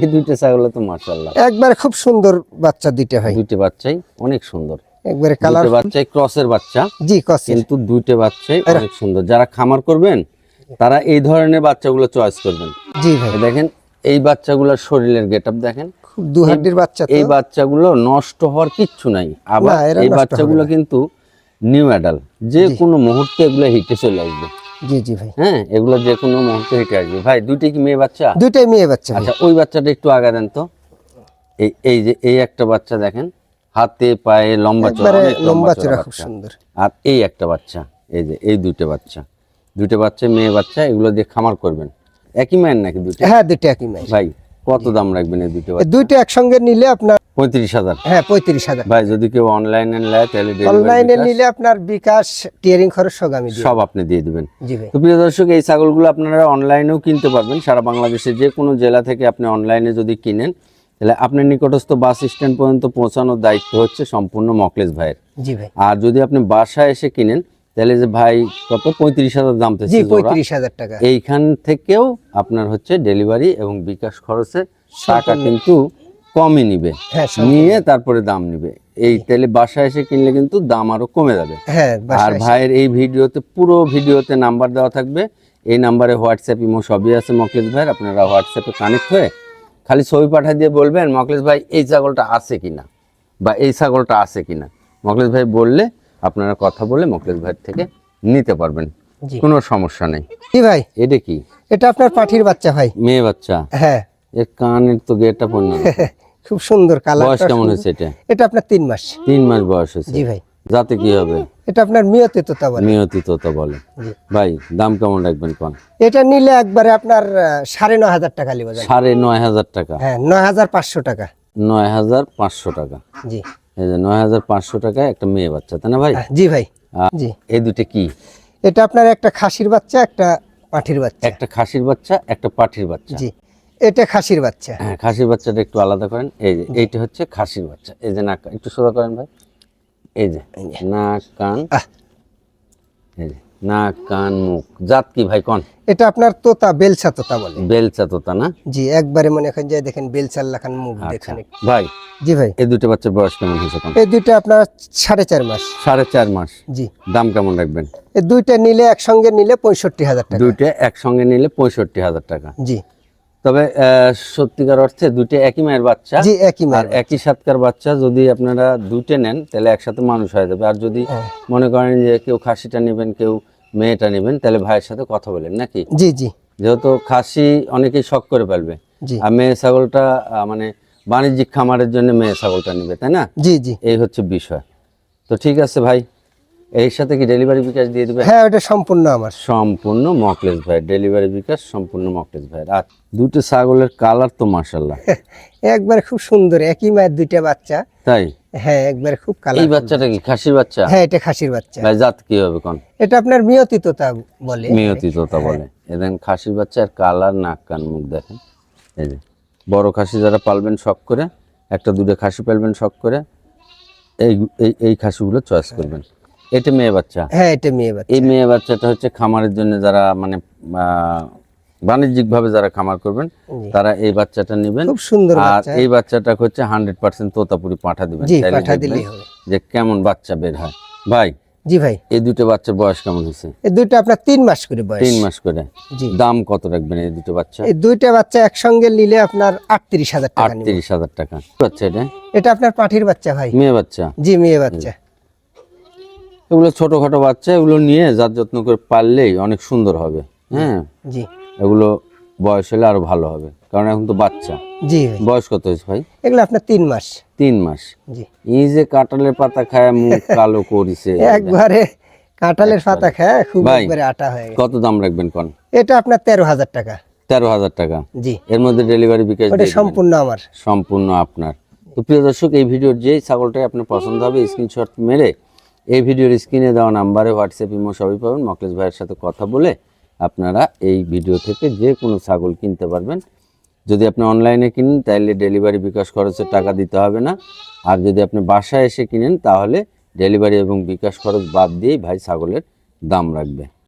এই দুইটা ছাগল তো মাশাল্লাহ একবারে খুব সুন্দর বাচ্চা দুইটা ভাই। দুইটা বাচ্চাই অনেক সুন্দর। একবারে কালার বাচ্চাই ক্রসের বাচ্চা। জি কসিল কিন্তু দুইটা বাচ্চাই অনেক সুন্দর। যারা খামার করবেন তারা এই ধরনের বাচ্চাগুলো চয়েস করবেন। জি ভাই। দেখেন এই বাচ্চাগুলোর শরীরের গেটআপ দেখেন। খুব দু হাড্ডির বাচ্চা এই বাচ্চাগুলো নষ্ট হওয়ার কিচ্ছু নাই। আবার এই বাচ্চাগুলো কিন্তু নিউ অ্যাডাল যে কোনো মুহূর্তে এগুলো হিটে চলে আসবে। জি জি ভাই। হ্যাঁ এগুলো যে কোনো মুহূর্তে হেঁটে আসবে। ভাই দুইটাই কি মেয়ে বাচ্চা? দুইটাই মেয়ে বাচ্চা আচ্ছা ওই বাচ্চাটা একটু আগা দেন তো। এই এই যে এই একটা বাচ্চা দেখেন। হাতে পায়ে লম্বা চড়া লম্বা চড়া খুব সুন্দর। আর এই একটা বাচ্চা এই যে এই দুইটা বাচ্চা। দুইটা বাচ্চা মেয়ে বাচ্চা এগুলো দিয়ে খামার করবেন। একই মায়ের নাকি দুটো হ্যাঁ দুটো একই মায়ের। ভাই কত দাম রাখবেন এই বাচ্চা দুইটা একসঙ্গে নিলে আপনার পঁয়ত্রিশ হাজার। হ্যাঁ পঁয়ত্রিশ হাজার। ভাই যদি কেউ অনলাইনে নেয় তাহলে অনলাইনে নিলে আপনার বিকাশ টিয়ারিং খরচ সব আমি সব আপনি দিয়ে দিবেন। তো প্রিয় দর্শক এই ছাগলগুলো আপনারা অনলাইনেও কিনতে পারবেন। সারা বাংলাদেশে যে কোনো জেলা থেকে আপনি অনলাইনে যদি কিনেন তাহলে আপনার নিকটস্থ বাস স্ট্যান্ড পর্যন্ত পৌঁছানোর দায়িত্ব হচ্ছে সম্পূর্ণ মকলেশ ভাইয়ের। জি ভাই। আর যদি আপনি বাসায় এসে কিনেন তাহলে যে ভাই কত? পঁয়ত্রিশ হাজার দাম জি পঁয়ত্রিশ হাজার টাকা। এইখান থেকেও আপনার হচ্ছে ডেলিভারি এবং বিকাশ খরচে টাকা কিন্তু কমই নিবে। হ্যাঁ নিয়ে তারপরে দাম নিবে। এই তাহলে বাসায় এসে কিনলে কিন্তু দাম আরও কমে যাবে। হ্যাঁ আর ভাইয়ের এই ভিডিওতে পুরো ভিডিওতে নাম্বার দেওয়া থাকবে। এই নাম্বারে হোয়াটসঅ্যাপ ইমো সবই আছে মকলেশ ভাইয়ের। আপনারা হোয়াটসঅ্যাপে কানেক্ট হয়ে খালি ছবি পাঠিয়ে দিয়ে বলবেন মকলেশ ভাই এই ছাগলটা আছে কিনা? বা এই ছাগলটা আছে কিনা? মকলেশ ভাই বললে আপনারা কথা বলে মকলেশ ভাইয়ের থেকে নিতে পারবেন। কোনো সমস্যা নেই। জি ভাই? এটা কি? এটা আপনার পাঠির বাচ্চা ভাই। মেয়ে বাচ্চা? হ্যাঁ। এর কানের তো গেটটা পণ্য খুব সুন্দর কালার বয়স কেমন হয়েছে এটা? এটা আপনার তিন মাস। তিন মাস বয়স হয়েছে। জি ভাই। যাতে কি হবে? এটা আপনার মিয়তে তোতা বলে। নিয়তি তোতা বলে। ভাই দাম কেমন রাখবেন কোন? এটা নিলে একবারে আপনার সাড়ে নয় হাজার টাকা লিব সাড়ে নয় হাজার টাকা? হ্যাঁ নয় হাজার পাঁচশো টাকা। নয় হাজার পাঁচশো টাকা। জি। এই যে নয় হাজার পাঁচশো টাকায় একটা মেয়ে বাচ্চা তাই না ভাই? জি ভাই জি। এই দুটো কি? এটা আপনার একটা খাসির বাচ্চা একটা পাঠির বাচ্চা। একটা খাসির বাচ্চা একটা পাঠির বাচ্চা। জি এটা খাসির বাচ্চা। হ্যাঁ খাসির বাচ্চাটা একটু আলাদা করেন। এই যে এইটা হচ্ছে খাসির বাচ্চা। এই যে নাক একটু সোজা করেন ভাই। এই যে নাক কান। এই যে নাক কান মুখ জাত কি ভাই কন? এটা আপনার তোতা বেলচা তোতা বলে। বেলচা তোতা না? জি একবারে মনে করেন যে দেখেন বেলচার লাখান মুখ আচ্ছা। দেখেন ভাই জি ভাই। এই দুটো বাচ্চার বয়স কেমন হয়েছে এই দুইটা আপনার সাড়ে চার মাস। সাড়ে চার মাস। জি। দাম কেমন রাখবেন? এই দুইটা নিলে একসঙ্গে নিলে পঁয়ষট্টি হাজার টাকা। দুইটা একসঙ্গে নিলে পঁয়ষট্টি হাজার টাকা। জি। তবে সত্যিকার অর্থে দুইটা একই মায়ের বাচ্চা। জি একই আর মার একই সাতকার বাচ্চা যদি আপনারা দুইটা নেন তাহলে একসাথে মানুষ হয়ে যাবে। আর যদি হ্যাঁ। মনে করেন যে কেউ খাসিটা নেবেন কেউ মেয়েটা নেবেন তাহলে ভাইয়ের সাথে কথা বলেন নাকি? জি জি। যেহেতু খাসি অনেকেই শখ করে ফেলবে। আর মেয়ে ছাগলটা মানে বাণিজ্যিক খামারের জন্য মেয়ে ছাগলটা নেবে তাই না? জি জি। এই হচ্ছে বিষয়। তো ঠিক আছে ভাই এর সাথে কি ডেলিভারি বিকাশ দিয়ে দেবে হ্যাঁ ওটা সম্পূর্ণ আমার। সম্পূর্ণ মকলেস ভাই ডেলিভারি বিকাশ সম্পূর্ণ মকলেস ভাই আর দুটো ছাগলের কালার তো মাশাল্লাহ একবারে খুব সুন্দর একই মায়ের দুইটা বাচ্চা। তাই? হ্যাঁ একবারে খুব এই কালার বাচ্চাটা কি? খাসির বাচ্চা? হ্যাঁ এটা খাসির বাচ্চা। ভাই জাত কি হবে কোন? এটা আপনার মিয়তি তোতা বলে। মিয়তি তোতা বলে এদেন খাসির বাচ্চার কালার নাক কান মুখ দেখেন। এই যে বড় খাসি যারা পালবেন শখ করে একটা দুটো খাসি পালবেন শখ করে এই এই এই খাসিগুলো চয়েস করবেন। এটা মেয়ে বাচ্চা? হ্যাঁ এটা মেয়ে বাচ্চা। এই মেয়ে বাচ্চাটা হচ্ছে খামারের জন্য যারা মানে বাণিজ্যিক ভাবে যারা খামার করবেন তারা এই বাচ্চাটা নেবেন। খুব সুন্দর আর এই বাচ্চাটা হচ্ছে হান্ড্রেড পার্সেন্ট তোতাপুরি পাঠা দিবেন। যে কেমন বাচ্চা বের হয়। ভাই জি ভাই। এই দুটো বাচ্চার বয়স কেমন হয়েছে? এই দুইটা আপনার তিন মাস করে বয়স। তিন মাস করে। দাম কত রাখবেন এই দুটো বাচ্চা? এই দুইটা বাচ্চা একসঙ্গে নিলে আপনার আটত্রিশ হাজার টাকা আটত্রিশ হাজার টাকা। বাচ্চা এটা? এটা আপনার পাঠির বাচ্চা ভাই। মেয়ে বাচ্চা? জি মেয়ে বাচ্চা। এগুলো ছোটখাটো বাচ্চা এগুলো নিয়ে যার যত্ন করে পারলেই অনেক সুন্দর হবে। হ্যাঁ জি। এগুলো বয়স হলে আরও ভালো হবে। কারণ এখন তো বাচ্চা। জি বয়স কত হয়েছে ভাই? এগুলো আপনার তিন মাস। তিন মাস। জি। এই যে কাঁঠালের পাতা খায় মুখ কালো করিছে। একবারে কাঁঠালের পাতা খায় খুব একবারে আটা হয়ে কত দাম রাখবেন কোন? এটা আপনার তেরো হাজার টাকা। তেরো হাজার টাকা। জি। এর মধ্যে ডেলিভারি বিকাশ ওটা সম্পূর্ণ আমার। সম্পূর্ণ আপনার। তো প্রিয় দর্শক এই ভিডিওর যেই ছাগলটাই আপনার পছন্দ হবে স্ক্রিনশট মেরে এই ভিডিওর স্ক্রিনে দেওয়া নাম্বারে হোয়াটসঅ্যাপ ইমো সবই পাবেন। মকলেশ ভাইয়ের সাথে কথা বলে আপনারা এই ভিডিও থেকে যে কোনো ছাগল কিনতে পারবেন। যদি আপনি অনলাইনে কিনেন তাহলে ডেলিভারি বিকাশ খরচের টাকা দিতে হবে না। আর যদি আপনি বাসায় এসে কিনেন, তাহলে ডেলিভারি এবং বিকাশ খরচ বাদ দিয়েই ভাই ছাগলের দাম রাখবে।